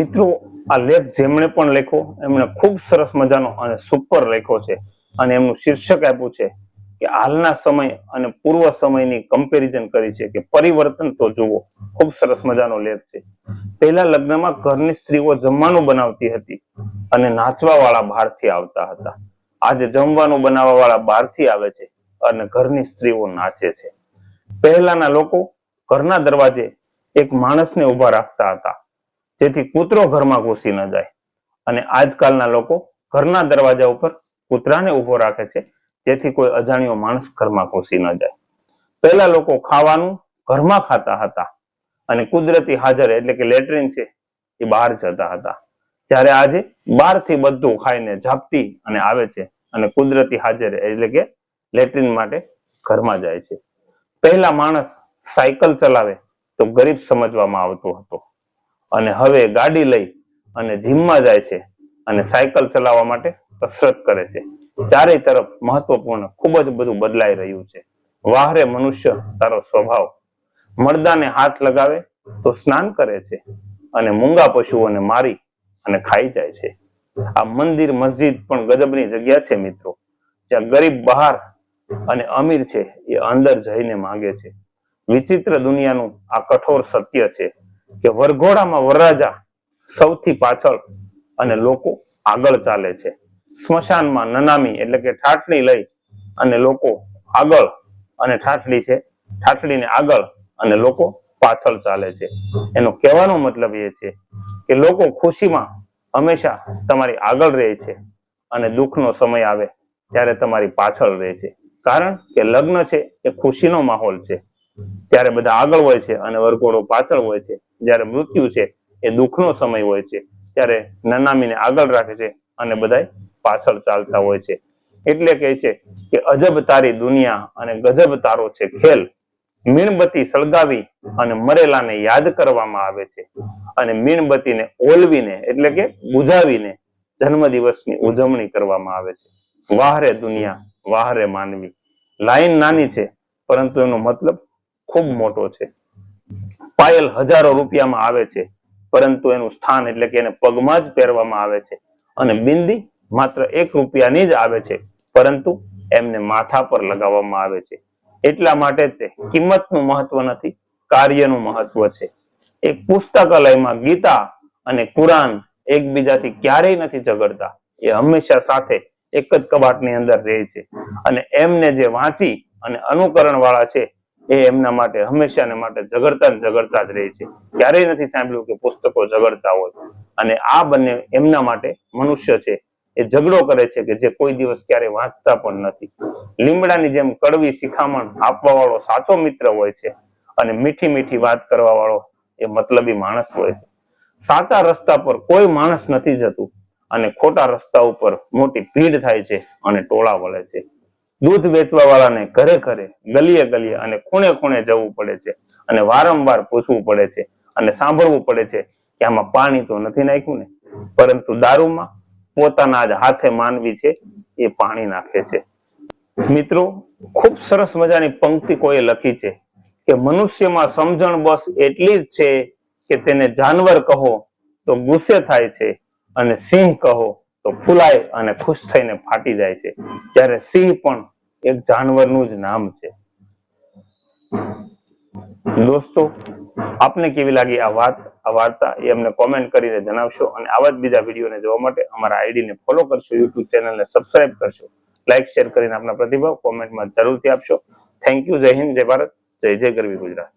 મિત્રો, આ લેખ જેમણે પણ લખ્યો, એમણે ખૂબ સરસ મજાનો અને સુપર લખ્યો છે. અને એમનું શીર્ષક આપ્યું છે કે હાલના સમય અને પૂર્વ સમયની કમ્પેરિઝન કરી છે કે પરિવર્તન તો જુઓ, ખૂબ સરસ મજાનો લેખ છે. પહેલા લગ્નમાં ઘરની સ્ત્રીઓ જમવાનું બનાવતી હતી અને નાચવા વાળા બહારથી આવતા હતા. આજે જમવાનું બનાવવા વાળા બહારથી આવે છે અને ઘરની સ્ત્રીઓ નાચે છે. પહેલાના લોકો ઘરના દરવાજે એક માણસને ઊભા રાખતા હતા. જેથી કૂતરો ઘરમાં ઘૂસી ન જાય. અને આજકાલના લોકો ઘરના દરવાજા ઉપર કૂતરાને ઊભો રાખે છે, જેથી કોઈ અજાણ્યો માણસ ઘરમાં ઘૂસી ન જાય. પહેલા લોકો ખાવાનું ઘરમાં ખાતા હતા અને કુદરતી હાજર એટલે કે લેટ્રિન છે એ બહાર જતા હતા. જ્યારે આજે બહારથી બધું ખાઈને ઝાપટી અને આવે છે અને કુદરતી હાજર એટલે કે લેટ્રિન માટે ઘરમાં જાય છે. પહેલા માણસ સાયકલ ચલાવે તો ગરીબ સમજવામાં આવતો હતો. અને હવે ગાડી લઈ અને જીમમાં જાય છે અને સાયકલ ચલાવવા માટે કસરત કરે છે. ચારેય તરફ મહત્વપૂર્ણ, ખૂબ જ બધું બદલાઈ રહ્યું છે. વાહરે મનુષ્ય તારો સ્વભાવ. મરદાને હાથ લગાવે તો સ્નાન કરે છે અને મૂંગા પશુઓને મારી અને ખાઈ જાય છે. આ મંદિર, મસ્જિદ પણ ગજબની જગ્યા છે મિત્રો. જ્યાં ગરીબ બહાર અને અમીર છે એ અંદર જઈને માંગે છે. વિચિત્ર દુનિયાનું આ કઠોર સત્ય છે. કે વરઘોડામાં વરરાજા સૌથી પાછળ અને લોકો આગળ ચાલે છે. સ્મશાનમાં નનામી એટલે કે ઠાઠણી લઈ અને લોકો આગળ અને ઠાઠડી છે ઠાઠડીને આગળ અને લોકો પાછળ ચાલે છે. એનો કહેવાનો મતલબ એ છે કે લોકો ખુશીમાં હંમેશા તમારી આગળ રહે છે અને દુઃખનો સમય આવે ત્યારે તમારી પાછળ રહે છે. કારણ કે લગ્ન છે એ ખુશીનો માહોલ છે. ત્યારે બધા આગળ હોય છે અને વરઘોડો પાછળ હોય છે. જ્યારે મૃત્યુ છે, એ દુઃખનો સમય હોય છે. ત્યારે નનામીને આગળ રાખે છે અને બધા પાછળ ચાલતા હોય છે. એટલે કહે છે કે અજબ તારી દુનિયા અને ગજબ તારો છે ખેલ. મીણબત્તી સળગાવી અને મરેલાને યાદ કરવામાં આવે છે. અને મીણબત્તીને ઓલવીને, એટલે કે બુઝાવીને જન્મદિવસની ઉજવણી કરવામાં આવે છે. વાહરે દુનિયા વાહરે માનવી. લાઈન નાની છે, પરંતુ એનો મતલબ ખૂબ મોટો છે. પાયલ હજારો રૂપિયામાં આવે છે, પરંતુ એનું સ્થાન એટલે કે એને પગમાં જ પહેરવામાં આવે છે. અને બિંદી માત્ર એક રૂપિયાની જ આવે છે, પરંતુ એમને માથા પર લગાવવામાં આવે છે. એટલા માટે તે કિંમતનું મહત્વ નથી, કાર્યનું મહત્વ છે. એક પુસ્તકાલયમાં ગીતા અને કુરાન એકબીજાથી ક્યારેય નથી ઝઘડતા. એ હંમેશા સાથે એક જ કબાટની અંદર રહે છે. અને એમને જે વાંચી અને અનુકરણ વાળા છે એ એમના માટે હંમેશાને માટે ઝઘડતા ઝઘડતા જ રહે છે. ક્યારેય નથી સાંભળ્યું કે પુસ્તકો ઝઘડતા હોય. અને આ બંને એમના માટે મનુષ્ય છે. એ ઝઘડો કરે છે કે જે કોઈ દિવસ ક્યારે વાંચતા પણ નથી. લીમડાની જેમ કડવી શિખામણ આપવા વાળો સાચો મિત્ર હોય છે અને મીઠી મીઠી વાત કરવા વાળો એ મતલબી માણસ હોય છે. સાચા રસ્તા પર કોઈ માણસ નથી જતું અને ખોટા રસ્તા ઉપર મોટી ભીડ થાય છે અને ટોળા વળે છે. દૂધ વેચવા વાળાને ઘરે ઘરે ગલીએ ગલીએ અને ખૂણે ખૂણે જવું પડે છે અને વારંવાર પૂછવું પડે છે અને સાંભળવું પડે છે કે આમાં પાણી તો નથી નાખ્યું ને? પરંતુ દારૂમાં પોતાના જ હાથે માનવી છે, એ પાણી નાખે છે. મિત્રો, ખૂબ સરસ મજાની પંક્તિ કોઈએ લખી છે કે મનુષ્યમાં સમજણ બસ એટલી જ છે કે તેને જાનવર કહો તો ગુસ્સે થાય છે અને સિંહ કહો તો ફૂલાય અને ખુશ થઈને ફાટી જાય છે. જ્યારે સિંહ પણ એક જાનવરનું જ નામ છે. દોસ્તો, આપને કેવી લાગી આ વાત? આ વાર્તા એ અમને કોમેન્ટ કરીને જણાવશો અને આવા જ બીજા વિડીયોને જોવા માટે અમારા આઈડીને ફોલો કરશો યુટ્યુબ ચેનલને સબસ્ક્રાઇબ કરશો. લાઈક શેર કરીને આપના પ્રતિભાવ કોમેન્ટમાં જરૂરથી આપશો. થેન્ક યુ જય હિન્દ, જય ભારત, જય જય ગરવી ગુજરાત.